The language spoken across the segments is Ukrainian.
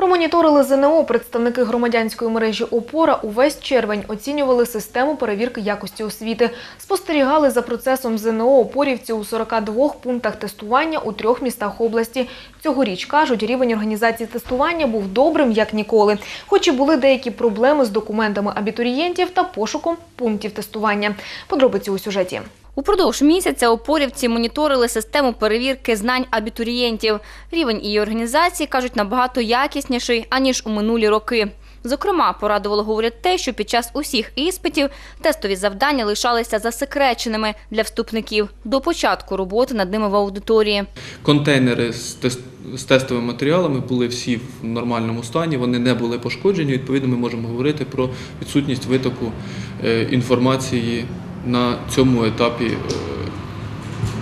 Промоніторили ЗНО. Представники громадянської мережі «Опора» увесь червень оцінювали систему перевірки якості освіти. Спостерігали за процесом ЗНО опорівці у 42 пунктах тестування у трьох містах області. Цьогоріч, кажуть, рівень організації тестування був добрим, як ніколи. Хоч і були деякі проблеми з документами абітурієнтів та пошуком пунктів тестування. Подробиці у сюжеті. Упродовж місяця опорівці моніторили систему перевірки знань абітурієнтів. Рівень її організації, кажуть, набагато якісніший, аніж у минулі роки. Зокрема, порадувало говорять те, що під час усіх іспитів тестові завдання лишалися засекреченими для вступників до початку роботи над ними в аудиторії. Контейнери з, з тестовими матеріалами були всі в нормальному стані, вони не були пошкоджені. Відповідно, ми можемо говорити про відсутність витоку е, інформації на цьому етапі е,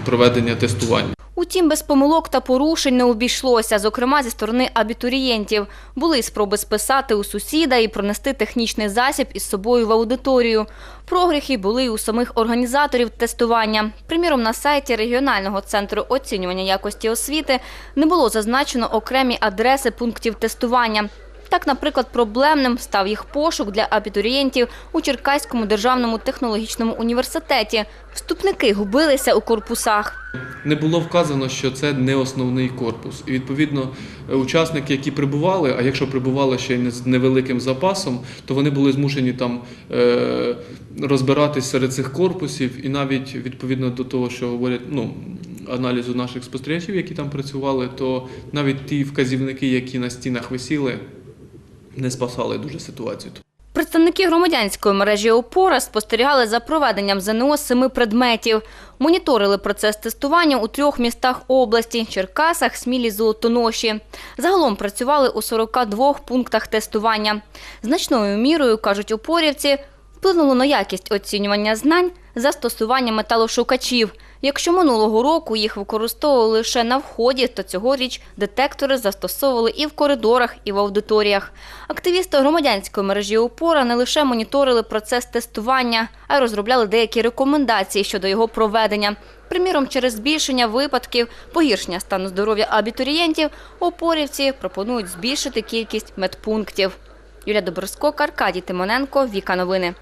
проведення тестування. Утім, без помилок та порушень не обійшлося, зокрема зі сторони абітурієнтів. Були спроби списати у сусіда і пронести технічний засіб із собою в аудиторію. Прогріхи були й у самих організаторів тестування. Приміром, на сайті регіонального центру оцінювання якості освіти не було зазначено окремі адреси пунктів тестування. Так, наприклад, проблемним став їх пошук для абітурієнтів у Черкаському державному технологічному університеті. Вступники губилися у корпусах. Не було вказано, що це не основний корпус. І відповідно учасники, які прибували, а якщо прибували ще й з невеликим запасом, то вони були змушені там е, розбиратись серед цих корпусів, і навіть відповідно до того, що говорять ну, аналізу наших спостерігачів, які там працювали, то навіть ті вказівники, які на стінах висіли, не спасали дуже ситуацію. Представники громадянської мережі «Опора» спостерігали за проведенням ЗНО семи предметів. Моніторили процес тестування у трьох містах області – Черкасах, Смілі, Золотоноші. Загалом працювали у 42 пунктах тестування. Значною мірою, кажуть опорівці, вплинуло на якість оцінювання знань застосування металошукачів. Якщо минулого року їх використовували лише на вході, то цьогоріч детектори застосовували і в коридорах, і в аудиторіях. Активісти громадянської мережі «Опора» не лише моніторили процес тестування, а й розробляли деякі рекомендації щодо його проведення. Приміром, через збільшення випадків погіршення стану здоров'я абітурієнтів, опорівці пропонують збільшити кількість медпунктів. Юлія Доброскок, Аркадій Тимоненко, Віка Новини.